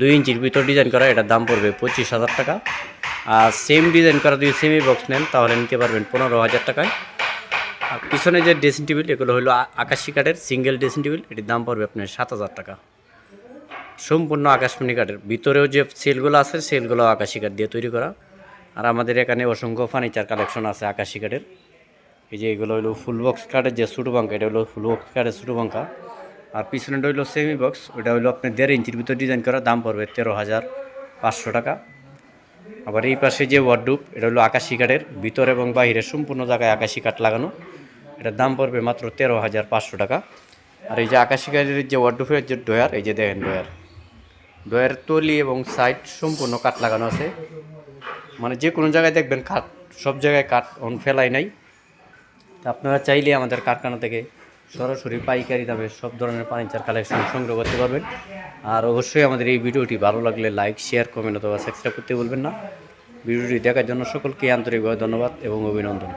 দুই ইঞ্চির ভিতর ডিজাইন করা, এটার দাম পড়বে পঁচিশ হাজার টাকা। আর সেম ডিজাইন করা যদি সেমি বক্স নেন, তাহলে নিতে পারবেন পনেরো হাজার টাকায়। আর পিছনে যে ড্রেসিং টেবিল এগুলো হলো আকাশি কাঠের সিঙ্গেল ড্রেসিং টেবিল এটির দাম পড়বে আপনার সাত হাজার টাকা। সম্পূর্ণ আকাশমণি কাঠের। ভিতরেও যে সেলগুলো আছে, সেলগুলো আকাশি কাঠ দিয়ে তৈরি করা। আর আমাদের এখানে অসংখ্য ফার্নিচার কালেকশন আছে আকাশি কাঠের। এই যে এগুলো হলো ফুল বক্স কাঠের যে ছোটো বাঙ্কা এটা হলো ফুল বক্স কাঠের ছোটো বাঙ্কা আর পিছনেটা হলো সেমি বক্স ওটা হলো আপনার দেড় ইঞ্চির ভিতর ডিজাইন করা, দাম পড়বে তেরো হাজার পাঁচশো টাকা। আবার এই পাশে যে ওয়ার্ডরুপ এটা হলো আকাশি কাঠের, ভিতর এবং বাইরে সম্পূর্ণ জায়গায় আকাশি কাঠ লাগানো। এটার দাম পড়বে মাত্র তেরো হাজার পাঁচশো টাকা। আর এই যে আকাশি কাঠের যে ওয়ার্ডরুপের যে ডয়ার এই যে দেখেন ডয়ার ডয়ার তলি এবং সাইড সম্পূর্ণ কাঠ লাগানো আছে। মানে যে কোনো জায়গায় দেখবেন কাঠ, সব জায়গায় কাঠ অন ফেলাই নাই। আপনারা চাইলে আমাদের কারখানা থেকে সরাসরি পাইকারি দামে সব ধরনের ফার্নিচার কালেকশন সংগ্রহ করতে পারবেন। আর অবশ্যই আমাদের এই ভিডিওটি ভালো লাগলে লাইক শেয়ার কমেন্ট অথবা সাবস্ক্রাইব করতে বলবেন না। ভিডিওটি দেখার জন্য সকলকে আন্তরিকভাবে ধন্যবাদ এবং অভিনন্দন।